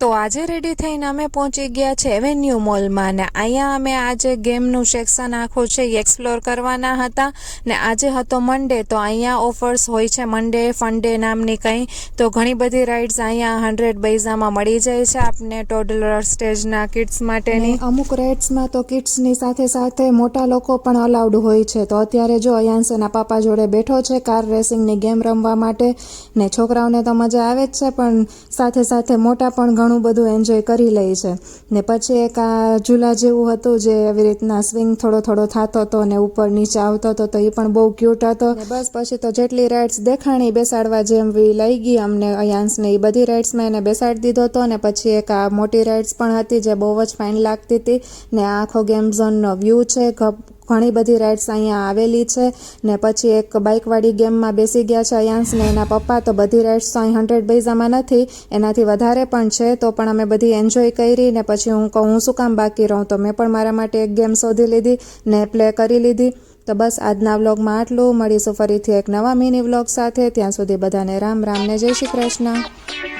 તો આજે રેડી થઈને અમે પહોંચી ગયા છે એવેન્યુ મોલમાં ને અહીંયા અમે આજે ગેમનું સેક્શન આખું છે એ એક્સપ્લોર કરવાના હતા ને આજે હતો મંડે તો અહીંયા ઓફર્સ હોય છે મંડે ફંડે નામની કંઈ. તો ઘણી બધી રાઇડ્સ અહીંયા હંડ્રેડ બૈઝામાં મળી જાય છે આપને ટોડલર સ્ટેજના કિડ્સ માટેની. અમુક રાઇડ્સમાં તો કિડ્સની સાથે સાથે મોટા લોકો પણ અલાઉડ હોય છે. તો અત્યારે જો અયાંશના પાપા જોડે બેઠો છે કાર રેસિંગની ગેમ રમવા માટે ને છોકરાઓને તો મજા આવે જ છે, પણ સાથે સાથે મોટા પણ ઘણું બધું એન્જોય કરી લે છે. ને પછી એક આ ઝૂલા જેવું હતું જે એવી રીતના સ્વિંગ થોડો થોડો થતો હતો ને ઉપર નીચે આવતો હતો તો એ પણ બહુ ક્યુટ હતો. બસ પછી તો જેટલી રાઇડ્સ દેખાણી બેસાડવા જેમ લઈ ગઈ અમને અયાંશને એ બધી રાઇડ્સમાં એને બેસાડી દીધો હતો. ને પછી એક આ મોટી રાઇડ્સ પણ હતી જે બહુ જ ફાઇન લાગતી હતી. ને આખો ગેમ ઝોનનો વ્યૂ છે. ઘણી બધી રાઇડ્સ અહીંયા આવેલી છે ને પછી એક બાઇકવાળી ગેમમાં બેસી ગયા છે અયાંશ ને એના પપ્પા. તો બધી રાઇડ્સ તો અહીં હંડ્રેડ બૈઝામાં નથી, એનાથી વધારે પણ છે. તો પણ અમે બધી એન્જોય કરી ને પછી હું કહું, હું શું કામ બાકી રહું? તો મેં પણ મારા માટે એક ગેમ શોધી લીધી ને પ્લે કરી લીધી. તો બસ આજના વ્લોગમાં આટલું. મળીશું ફરીથી એક નવા મિની વ્લોગ સાથે. ત્યાં સુધી બધાને રામ રામને જય શ્રી કૃષ્ણ.